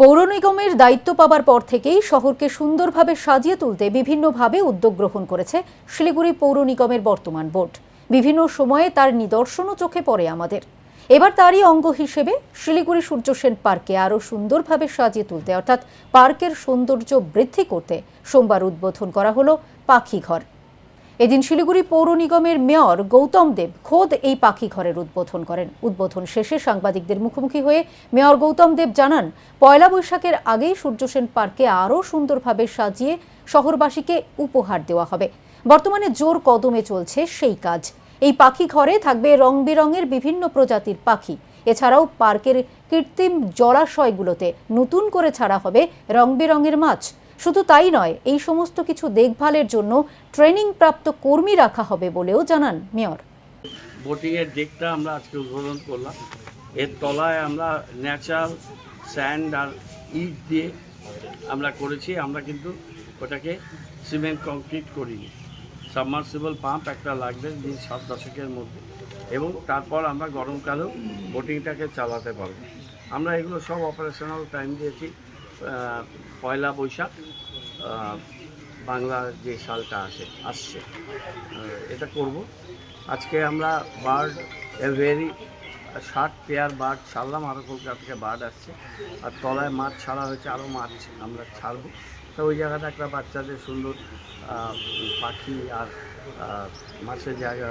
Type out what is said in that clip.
পৌর নিগমের দায়িত্ব পাবার পর থেকেই শহরকে সুন্দরভাবে সাজিয়ে তুলতে বিভিন্নভাবে উদ্যোগ গ্রহণ করেছে শিলিগুড়ি পৌর নিগমের বর্তমান বোর্ড। বিভিন্ন সময়ে তার নিদর্শনও চোখে পড়ে আমাদের। এবার তারই অঙ্গ হিসেবে শিলিগুড়ি সূর্য সেন পার্কে আরও সুন্দরভাবে সাজিয়ে তুলতে, অর্থাৎ পার্কের সৌন্দর্য বৃদ্ধি করতে সোমবার উদ্বোধন করা হলো পাখি ঘর এদিন শিলিগুড়ি পৌর নিগমের মেয়র গৌতম দেব খোদ এই পাখি ঘরের উদ্বোধন করেন। উদ্বোধন শেষে সাংবাদিকদের মুখোমুখি হয়ে মেয়র গৌতম দেব জানান, পয়লা বৈশাখের আগেই সূর্যসেন পার্কে আরও সুন্দরভাবে সাজিয়ে শহরবাসীকে উপহার দেওয়া হবে। বর্তমানে জোর কদমে চলছে সেই কাজ। এই পাখি ঘরে থাকবে রং বেরঙের বিভিন্ন প্রজাতির পাখি। এছাড়াও পার্কের কৃত্রিম জলাশয়গুলোতে নতুন করে ছাড়া হবে রং বেরঙের মাছ। শুধু তাই নয়, এই সমস্ত কিছু দেখভালের জন্য ট্রেনিং প্রাপ্ত কর্মী রাখা হবে বলেও জানান মেয়র। বোটিংয়ের ডেকটা আমরা আজকে উদ্বোধন করলাম। এর তলায় আমরা ন্যাচারাল স্যান্ড আর ইট দিয়ে আমরা করেছি। আমরা কিন্তু ওটাকে সিমেন্ট, কংক্রিট করিনি। সাবমার্সিবল পাম্প একটা লাগবে দিন সাত দশকের মধ্যে এবং তারপর আমরা গরমকালেও বোটিংটাকে চালাতে পারব। আমরা এগুলো সব অপারেশনাল টাইম দিয়েছি। পয়লা বৈশাখ বাংলার যে সালটা আসে আসছে। এটা করব। আজকে আমরা বার্ড ভেরি ষাট পেয়ার বার্ড ছাড়লাম। আরও কলকাতা থেকে বার্ড আসছে। আর তলায় মাছ ছাড়া হয়েছে আরও মাছ আমরা ছাড়বো। তো ওই জায়গাটা একটা বাচ্চাদের সুন্দর পাখি আর মাছের জায়গা